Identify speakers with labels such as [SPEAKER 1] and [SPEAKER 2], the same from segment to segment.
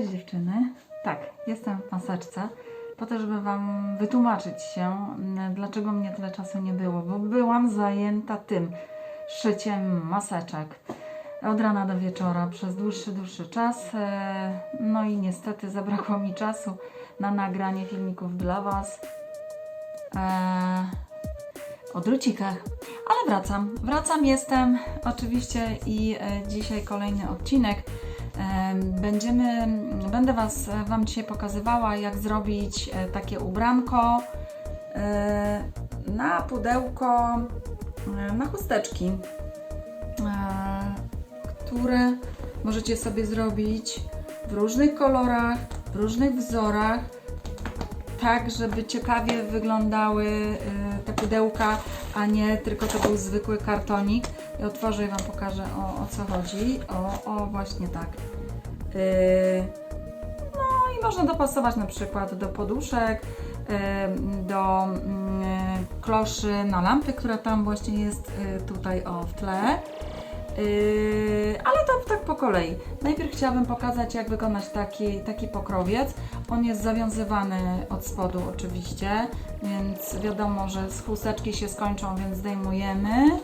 [SPEAKER 1] Cześć dziewczyny. Tak, jestem w maseczce po to, żeby Wam wytłumaczyć się, m, dlaczego mnie tyle czasu nie było, bo byłam zajęta tym szyciem maseczek od rana do wieczora przez dłuższy, dłuższy czas. e, No i niestety zabrakło mi czasu na nagranie filmików dla Was e, o drucikach. Ale wracam, wracam, jestem oczywiście i e, dzisiaj kolejny odcinek. Będziemy, będę was, Wam dzisiaj pokazywała, jak zrobić e, takie ubranko e, na pudełko, e, na chusteczki, które możecie sobie zrobić w różnych kolorach, w różnych wzorach, tak, żeby ciekawie wyglądały te pudełka, a nie tylko to był zwykły kartonik. I otworzę i Wam pokażę o, o co chodzi. O, o właśnie tak. Y, no i można dopasować na przykład do poduszek, y, do mm, kloszy na lampy, która tam właśnie jest y, tutaj o w tle. Yy, ale to tak po kolei. Najpierw chciałabym pokazać, jak wykonać taki, taki pokrowiec. On jest zawiązywany od spodu oczywiście, więc wiadomo, że z chusteczki się skończą, więc zdejmujemy,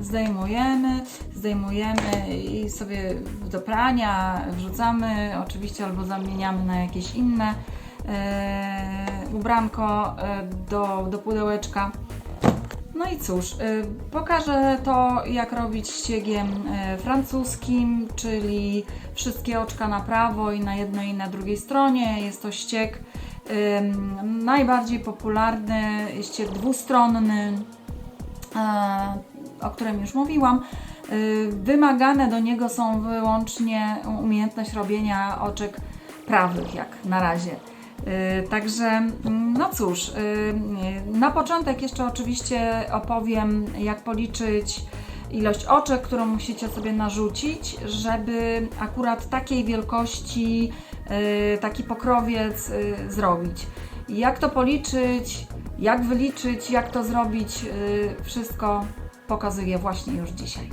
[SPEAKER 1] zdejmujemy, zdejmujemy i sobie do prania wrzucamy oczywiście albo zamieniamy na jakieś inne yy, ubranko yy, do, do pudełeczka. No i cóż, y, pokażę to, jak robić ściegiem francuskim, czyli wszystkie oczka na prawo i na jednej i na drugiej stronie. Jest to ścieg najbardziej popularny, ścieg dwustronny, e, o którym już mówiłam. Y, Wymagane do niego są wyłącznie umiejętność robienia oczek prawych, jak na razie. Y, Także, mm, no cóż, y, na początek jeszcze oczywiście opowiem, jak policzyć ilość oczek, którą musicie sobie narzucić, żeby akurat takiej wielkości taki pokrowiec zrobić. Jak to policzyć, jak wyliczyć, jak to zrobić, wszystko pokazuję właśnie już dzisiaj.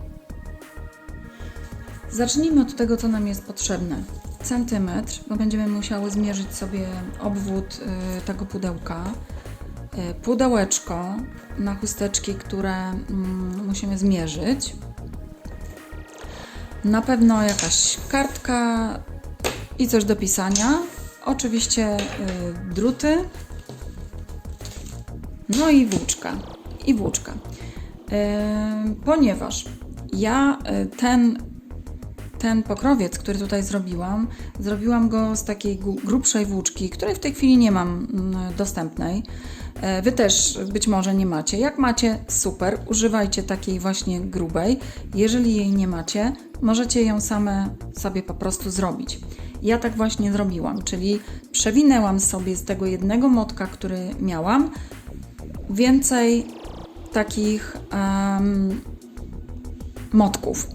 [SPEAKER 1] Zacznijmy od tego, co nam jest potrzebne. Centymetr, bo będziemy musiały zmierzyć sobie obwód y, tego pudełka. Y, pudełeczko na chusteczki, które mm, musimy zmierzyć. Na pewno jakaś kartka i coś do pisania. Oczywiście y, druty. No i włóczka. I włóczka. Ponieważ ja y, ten ten pokrowiec, który tutaj zrobiłam, zrobiłam go z takiej grubszej włóczki, której w tej chwili nie mam mm, dostępnej. E, Wy też być może nie macie. Jak macie, super, używajcie takiej właśnie grubej. Jeżeli jej nie macie, możecie ją same sobie po prostu zrobić. Ja tak właśnie zrobiłam, czyli przewinęłam sobie z tego jednego motka, który miałam, więcej takich em, motków.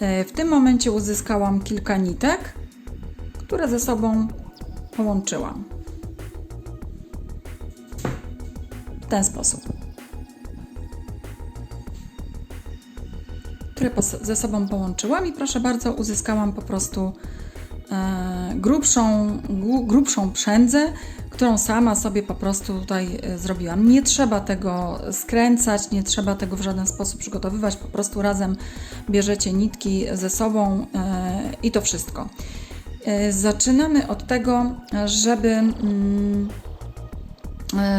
[SPEAKER 1] E, W tym momencie uzyskałam kilka nitek, które ze sobą połączyłam. W ten sposób. Które ze sobą połączyłam i proszę bardzo, uzyskałam po prostu e, grubszą, gru- grubszą przędzę, którą sama sobie po prostu tutaj e, zrobiłam. Nie trzeba tego skręcać, nie trzeba tego w żaden sposób przygotowywać, po prostu razem bierzecie nitki ze sobą e, i to wszystko. E, Zaczynamy od tego, żeby mm,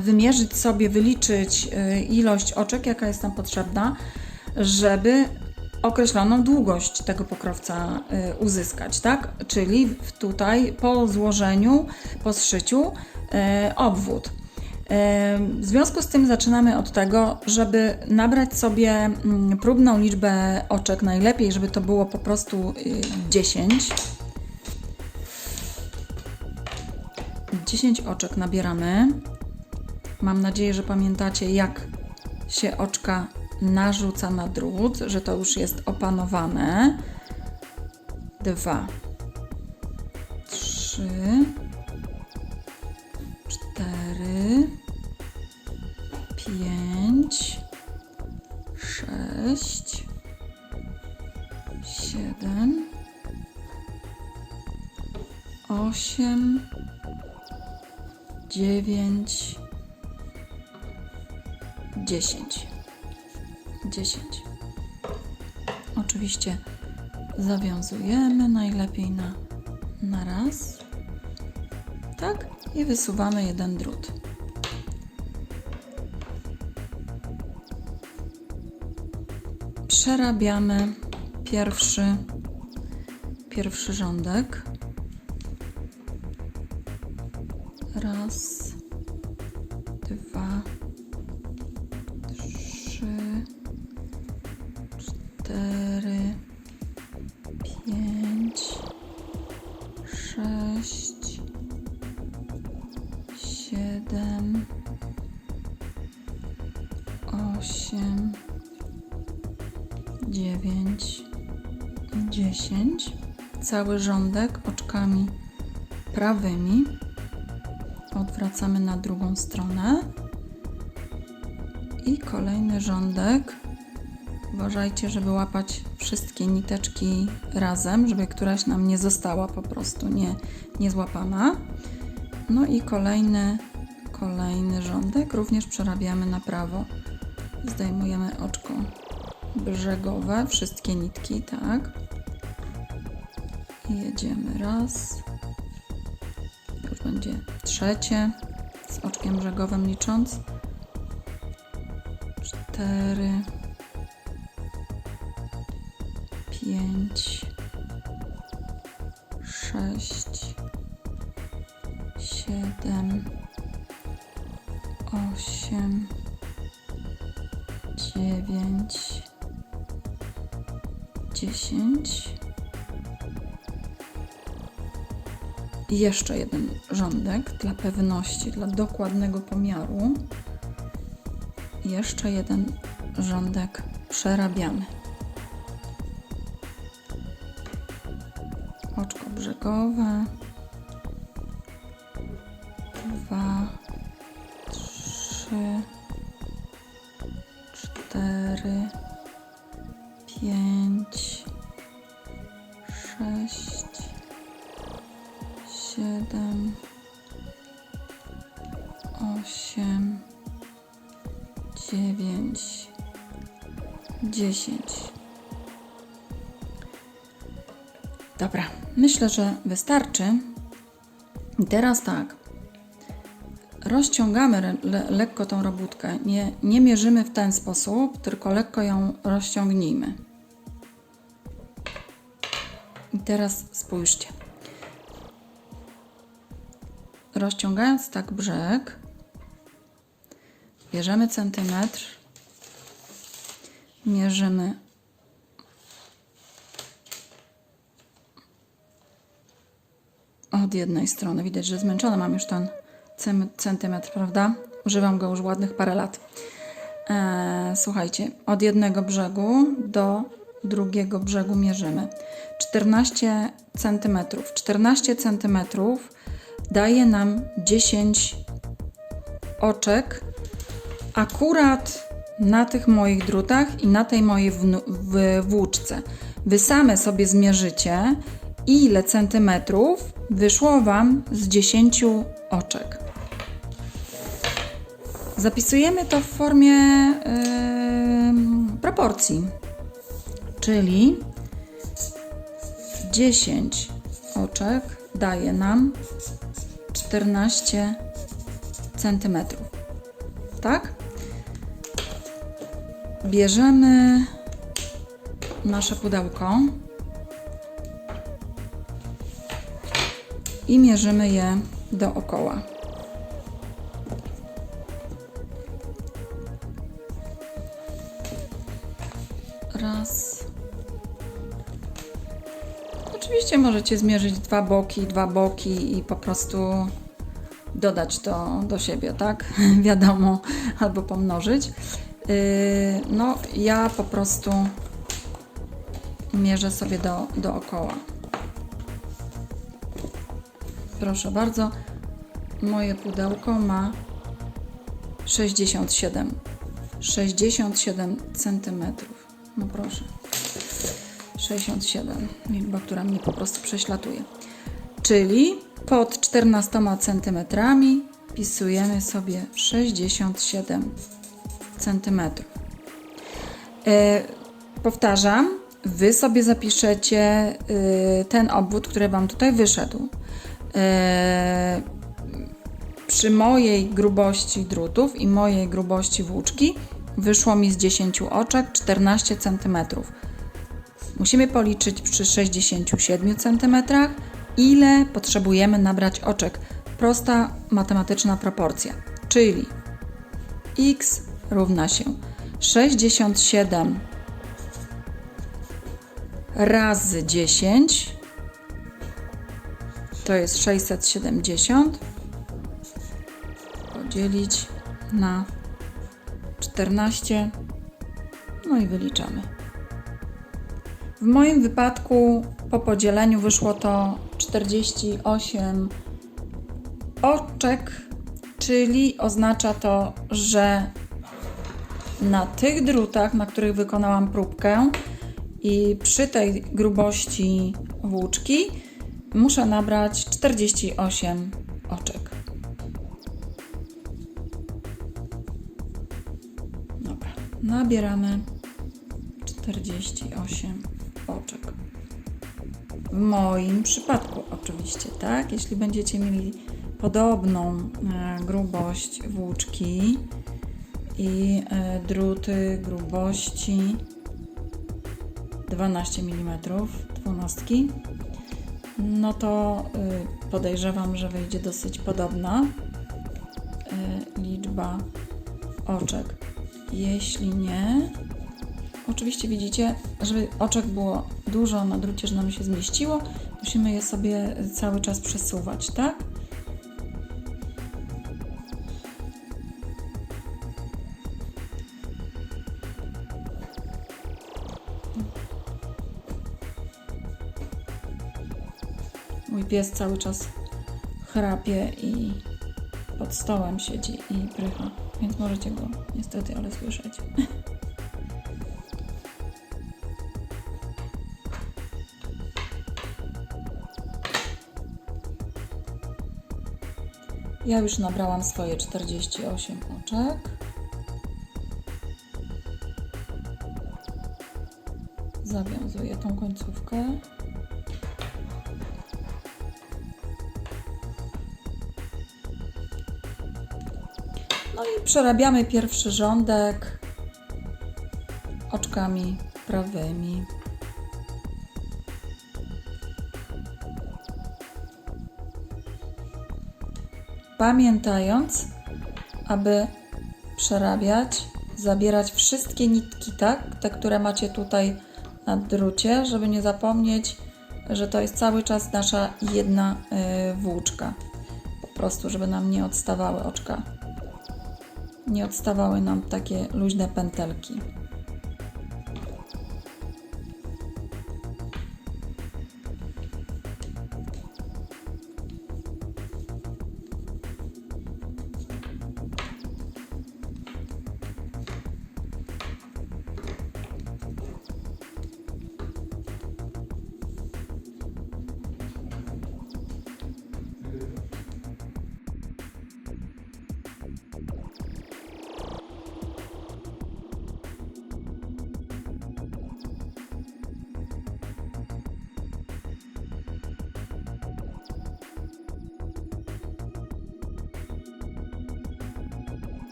[SPEAKER 1] wymierzyć sobie, wyliczyć ilość oczek, jaka jest nam potrzebna, żeby określoną długość tego pokrowca y, uzyskać, tak? Czyli tutaj po złożeniu, po zszyciu y, obwód. Y, W związku z tym zaczynamy od tego, żeby nabrać sobie mm, próbną liczbę oczek, najlepiej, żeby to było po prostu y, 10. 10 oczek nabieramy. Mam nadzieję, że pamiętacie, jak się oczka narzuca na drut, że to już jest opanowane. Dwa, trzy, cztery, pięć, sześć, siedem, osiem, dziewięć, dziesięć. Dziesięć. Oczywiście zawiązujemy najlepiej na, na raz. Tak? I wysuwamy jeden drut. Przerabiamy pierwszy, pierwszy rządek. Cały rządek oczkami prawymi odwracamy na drugą stronę i kolejny rządek. Uważajcie, żeby łapać wszystkie niteczki razem, żeby któraś nam nie została po prostu nie, nie złapana. No i kolejny, kolejny rządek również przerabiamy na prawo. Zdejmujemy oczko brzegowe, wszystkie nitki, tak. Jedziemy raz. Już będzie trzecie z oczkiem brzegowym licząc. Cztery. Pięć. Sześć. Siedem. Osiem. Dziewięć. Dziesięć. Jeszcze jeden rządek dla pewności, dla dokładnego pomiaru. Jeszcze jeden rządek przerabiamy. Oczko brzegowe. Myślę, że wystarczy. I teraz tak. Rozciągamy le- lekko tą robótkę. Nie, nie mierzymy w ten sposób, tylko lekko ją rozciągnijmy. I teraz spójrzcie. Rozciągając tak brzeg, bierzemy centymetr, mierzymy od jednej strony. Widać, że zmęczona mam już ten centymetr, prawda? Używam go już ładnych parę lat. Eee, słuchajcie, od jednego brzegu do drugiego brzegu mierzymy 14 centymetrów. 14 centymetrów daje nam 10 oczek akurat na tych moich drutach i na tej mojej włóczce. Wy same sobie zmierzycie, ile centymetrów wyszło Wam z 10 oczek. Zapisujemy to w formie em, proporcji, czyli 10 oczek daje nam 14 centymetrów. Tak? Bierzemy nasze pudełko i mierzymy je dookoła. Raz. Oczywiście możecie zmierzyć dwa boki, dwa boki i po prostu dodać to do siebie, tak? Wiadomo, albo pomnożyć. Yy, no, ja po prostu mierzę sobie do, dookoła. Proszę bardzo, moje pudełko ma 67 67 centymetrów. No proszę. 67, liczba, która mnie po prostu prześlatuje. Czyli pod 14 cm wpisujemy sobie 67 cm. E, powtarzam, Wy sobie zapiszecie y, ten obwód, który Wam tutaj wyszedł. E, przy mojej grubości drutów i mojej grubości włóczki wyszło mi z 10 oczek 14 cm. Musimy policzyć przy 67 cm, ile potrzebujemy nabrać oczek. Prosta matematyczna proporcja, czyli x równa się 67 razy 10 to jest 670 podzielić na 14 no i wyliczamy. W moim wypadku po podzieleniu wyszło to 48 oczek, czyli oznacza to, że na tych drutach, na których wykonałam próbkę i przy tej grubości włóczki muszę nabrać 48 oczek. Dobra, nabieramy 48 oczek. W moim przypadku oczywiście, tak? Jeśli będziecie mieli podobną e, grubość włóczki i e, druty grubości 12 mm, 12, no to y, podejrzewam, że wyjdzie dosyć podobna y, liczba oczek. Jeśli nie, oczywiście widzicie, żeby oczek było dużo na drucie, że nam się zmieściło, musimy je sobie cały czas przesuwać, tak? Pies cały czas chrapie i pod stołem siedzi i prycha, więc możecie go niestety, ale słyszeć. Ja już nabrałam swoje 48 oczek. Zawiązuję tą końcówkę. Przerabiamy pierwszy rządek oczkami prawymi. Pamiętając, aby przerabiać, zabierać wszystkie nitki, tak? Te, które macie tutaj na drucie, żeby nie zapomnieć, że to jest cały czas nasza jedna y, włóczka. Po prostu, żeby nam nie odstawały oczka nie odstawały nam takie luźne pętelki.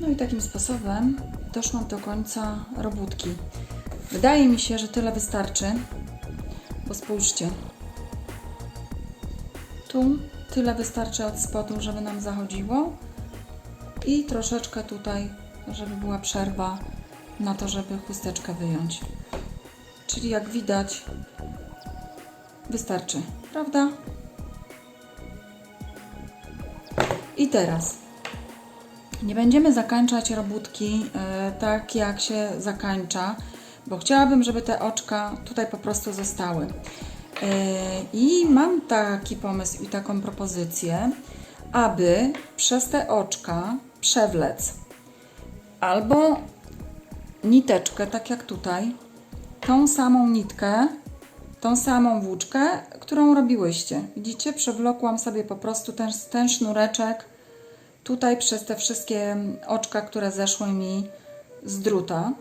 [SPEAKER 1] No i takim sposobem doszłam do końca robótki. Wydaje mi się, że tyle wystarczy, bo spójrzcie. Tu tyle wystarczy od spodu, żeby nam zachodziło i troszeczkę tutaj, żeby była przerwa na to, żeby chusteczkę wyjąć. Czyli jak widać, wystarczy, prawda? I teraz nie będziemy zakańczać robótki e, tak, jak się zakańcza, bo chciałabym, żeby te oczka tutaj po prostu zostały. E, I mam taki pomysł i taką propozycję, aby przez te oczka przewlec albo niteczkę, tak jak tutaj, tą samą nitkę, tą samą włóczkę, którą robiłyście. Widzicie? Przewlokłam sobie po prostu ten, ten sznureczek tutaj przez te wszystkie oczka, które zeszły mi z druta.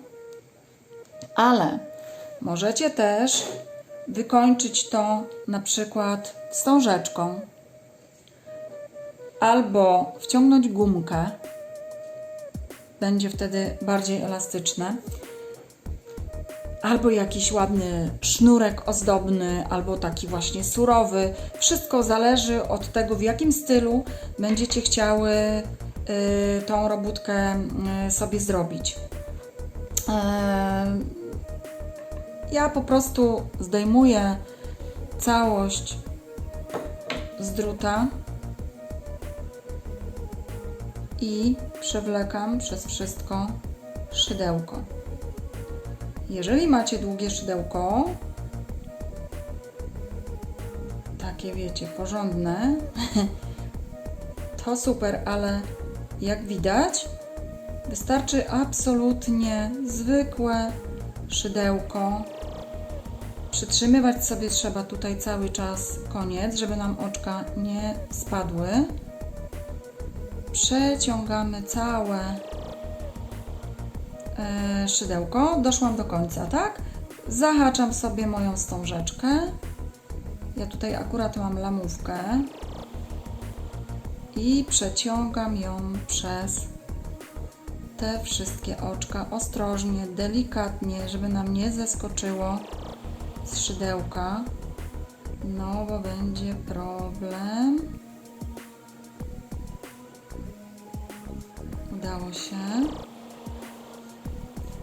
[SPEAKER 1] Ale możecie też wykończyć to na przykład wstążeczką albo wciągnąć gumkę. Będzie wtedy bardziej elastyczne albo jakiś ładny sznurek ozdobny, albo taki właśnie surowy. Wszystko zależy od tego, w jakim stylu będziecie chciały y, tą robótkę y, sobie zrobić. E, ja po prostu zdejmuję całość z druta i przewlekam przez wszystko szydełko. Jeżeli macie długie szydełko, takie wiecie, porządne, to super, ale jak widać, wystarczy absolutnie zwykłe szydełko. Przytrzymywać sobie trzeba tutaj cały czas koniec, żeby nam oczka nie spadły. Przeciągamy całe szydełko. Doszłam do końca, tak? Zahaczam sobie moją wstążeczkę. Ja tutaj akurat mam lamówkę i przeciągam ją przez te wszystkie oczka ostrożnie, delikatnie, żeby nam nie zeskoczyło z szydełka. No, bo będzie problem. Udało się.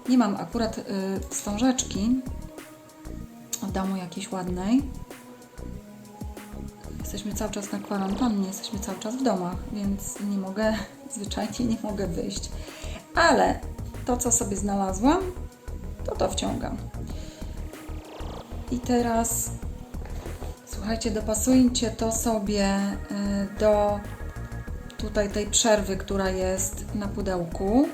[SPEAKER 1] Nie mam akurat y, wstążeczki w domu jakiejś ładnej. Jesteśmy cały czas na kwarantannie, jesteśmy cały czas w domach, więc nie mogę, zwyczajnie nie mogę wyjść. Ale to, co sobie znalazłam, to to wciągam. I teraz słuchajcie, dopasujcie to sobie y, do tutaj tej przerwy, która jest na pudełku.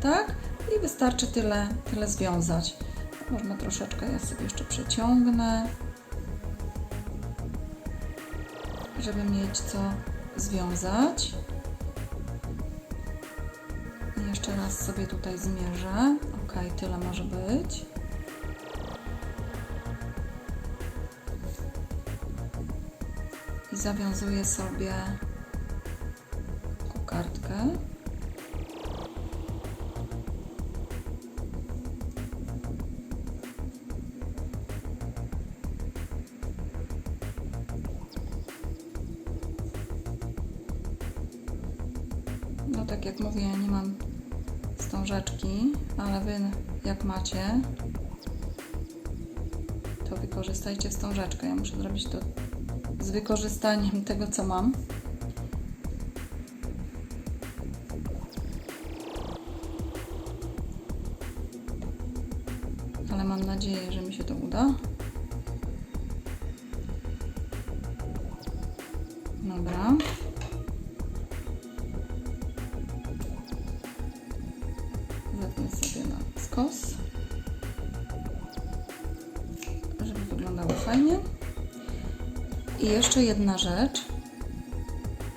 [SPEAKER 1] Tak? I wystarczy tyle, tyle związać. Można troszeczkę, ja sobie jeszcze przeciągnę, żeby mieć co związać. Jeszcze raz sobie tutaj zmierzę. Ok, tyle może być. I zawiązuję sobie kokardkę. Wykorzystajcie wstążeczkę. Ja muszę zrobić to z wykorzystaniem tego, co mam. Ale mam nadzieję, że mi się to uda. Dobra. Jeszcze jedna rzecz.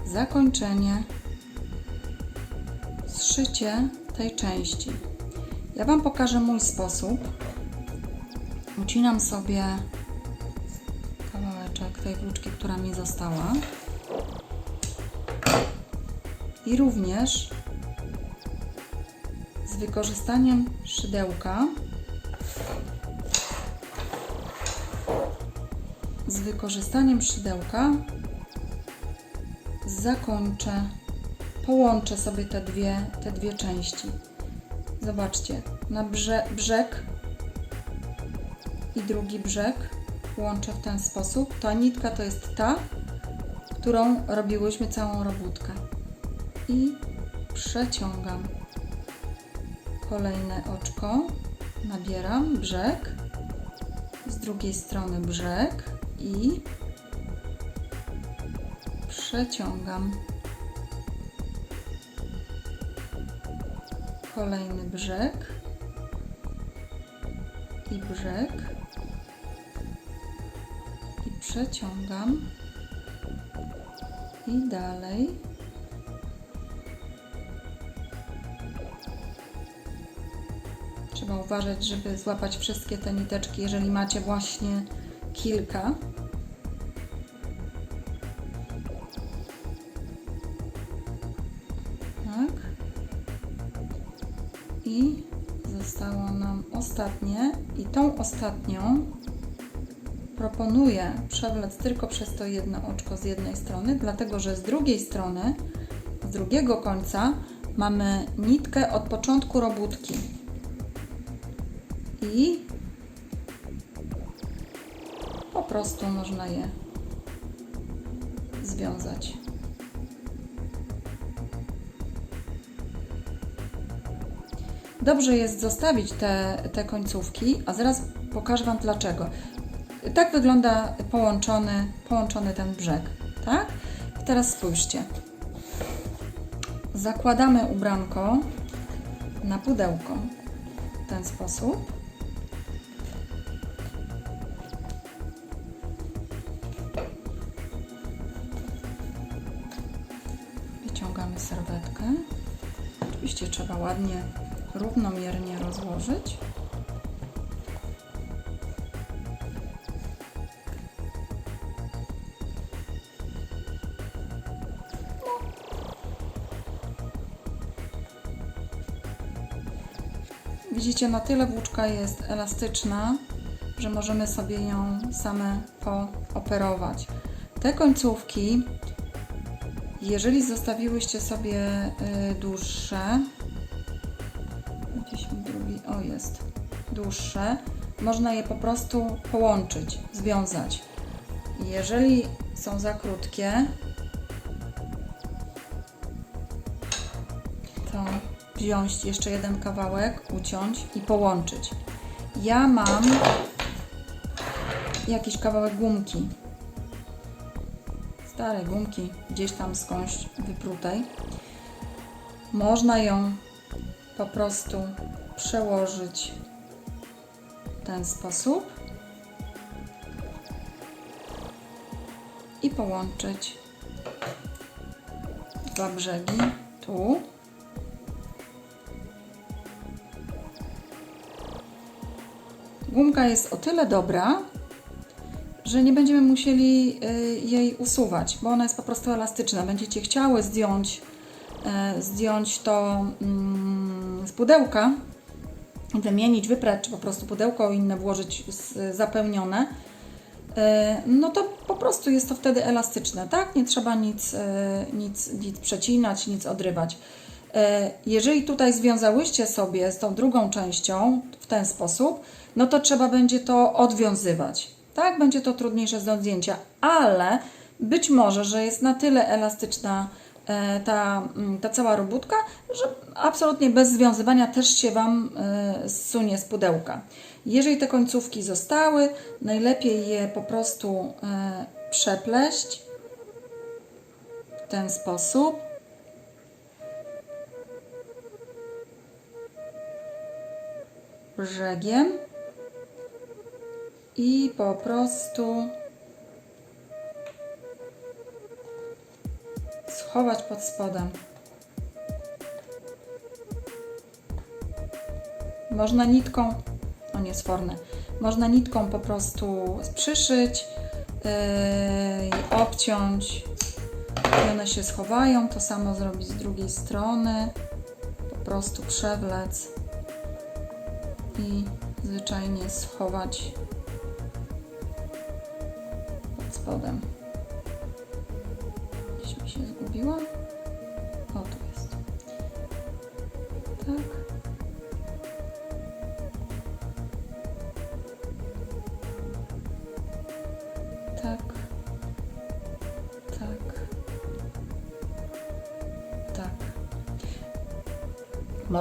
[SPEAKER 1] Zakończenie, zszycie tej części. Ja Wam pokażę mój sposób. Ucinam sobie kawałeczek tej włóczki, która mi została. I również wykorzystaniem szydełka wykorzystaniem szydełka zakończę, połączę sobie te dwie, te dwie części. Zobaczcie, na brze, brzeg i drugi brzeg łączę w ten sposób. Ta nitka to jest ta, którą robiłyśmy całą robótkę. I przeciągam kolejne oczko, nabieram brzeg, z drugiej strony brzeg i przeciągam. Kolejny brzeg i brzeg i przeciągam. I dalej. Trzeba uważać, żeby złapać wszystkie te niteczki, jeżeli macie właśnie kilka. Tak. I zostało nam ostatnie. I tą ostatnią proponuję przewlec tylko przez to jedno oczko z jednej strony, dlatego że z drugiej strony, z drugiego końca mamy nitkę od początku robótki. I prostu można je związać. Dobrze jest zostawić te, te końcówki, a zaraz pokażę Wam dlaczego. Tak wygląda połączony, połączony ten brzeg, tak? I teraz spójrzcie. Zakładamy ubranko na pudełko w ten sposób. Trzeba ładnie, równomiernie rozłożyć. Widzicie, na tyle włóczka jest elastyczna, że możemy sobie ją same pooperować. Te końcówki, jeżeli zostawiłyście sobie y, dłuższe, dłuższe, można je po prostu połączyć, związać. Jeżeli są za krótkie, to wziąć jeszcze jeden kawałek, uciąć i połączyć. Ja mam jakiś kawałek gumki. Starej gumki, gdzieś tam skądś wyprutej. Można ją po prostu przełożyć ten sposób i połączyć dwa brzegi tu Gumka jest o tyle dobra, że nie będziemy musieli y, jej usuwać, bo ona jest po prostu elastyczna. Będziecie chciały zdjąć, e, zdjąć to mm, z pudełka, wymienić, wyprać, czy po prostu pudełko inne włożyć zapełnione, e, no to po prostu jest to wtedy elastyczne, tak? Nie trzeba nic, e, nic, nic przecinać, nic odrywać. E, Jeżeli tutaj związałyście sobie z tą drugą częścią w ten sposób, no to trzeba będzie to odwiązywać. Tak, będzie to trudniejsze do zdjęcia, ale być może, że jest na tyle elastyczna ta, mm, ta cała robótka, że absolutnie bez związywania też się Wam e, zsunie z pudełka. Jeżeli te końcówki zostały, najlepiej je po prostu e, przepleść w ten sposób. brzegiem i po prostu schować pod spodem. Można nitką, o nie sforne, można nitką po prostu przyszyć yy, obciąć i one się schowają. To samo zrobić z drugiej strony. Po prostu przewlec i zwyczajnie schować pod spodem.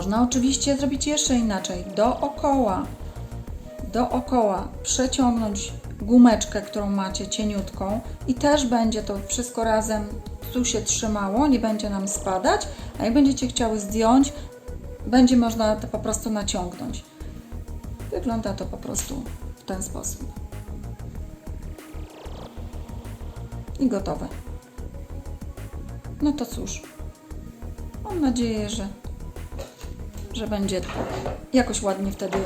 [SPEAKER 1] Można oczywiście zrobić jeszcze inaczej. Dookoła, dookoła przeciągnąć gumeczkę, którą macie cieniutką i też będzie to wszystko razem tu się trzymało, nie będzie nam spadać, a jak będziecie chciały zdjąć, będzie można to po prostu naciągnąć. Wygląda to po prostu w ten sposób. I gotowe. No to cóż, mam nadzieję, że, że będzie jakoś ładnie wtedy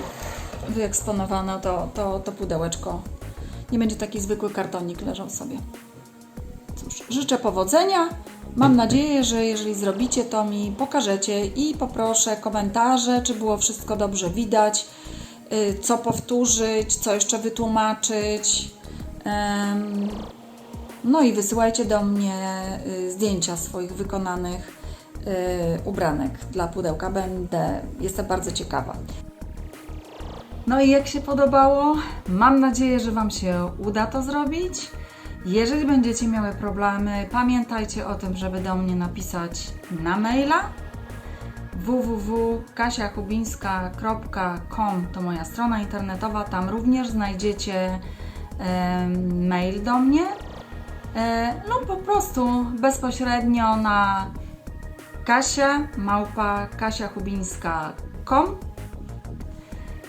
[SPEAKER 1] wyeksponowane to, to, to pudełeczko. Nie będzie taki zwykły kartonik leżał sobie. Cóż, życzę powodzenia. Mam nadzieję, że jeżeli zrobicie, to mi pokażecie i poproszę komentarze, czy było wszystko dobrze widać, y, co powtórzyć, co jeszcze wytłumaczyć. No i wysyłajcie do mnie y, zdjęcia swoich wykonanych ubranek dla pudełka. Będę, jestem bardzo ciekawa. No i jak się podobało? Mam nadzieję, że Wam się uda to zrobić. Jeżeli będziecie miały problemy, pamiętajcie o tym, żeby do mnie napisać na maila www.kasiachubińska.com to moja strona internetowa. Tam również znajdziecie em, mail do mnie e, lub po prostu bezpośrednio na kasia małpa kasiachubińska.com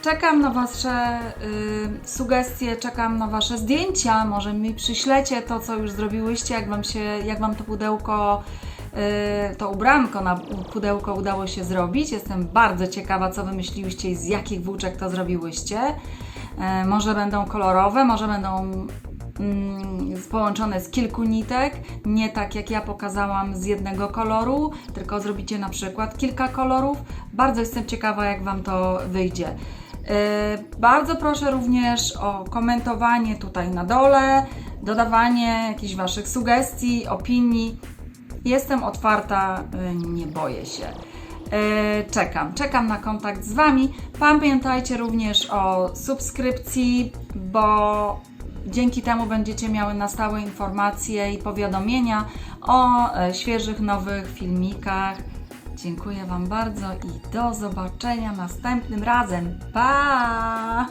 [SPEAKER 1] Czekam na Wasze y, sugestie, czekam na Wasze zdjęcia. Może mi przyślecie to, co już zrobiłyście, jak Wam się, jak Wam to pudełko, y, to ubranko na pudełko udało się zrobić. Jestem bardzo ciekawa, co wymyśliłyście i z jakich włóczek to zrobiłyście. Y, może będą kolorowe, może będą połączone z kilku nitek, nie tak jak ja pokazałam z jednego koloru, tylko zrobicie na przykład kilka kolorów. Bardzo jestem ciekawa, jak Wam to wyjdzie. Yy, Bardzo proszę również o komentowanie tutaj na dole, dodawanie jakichś Waszych sugestii, opinii. Jestem otwarta, yy, nie boję się. Yy, Czekam, czekam na kontakt z Wami. Pamiętajcie również o subskrypcji, bo dzięki temu będziecie miały na stałe informacje i powiadomienia o e, świeżych, nowych filmikach. Dziękuję Wam bardzo i do zobaczenia następnym razem. Pa!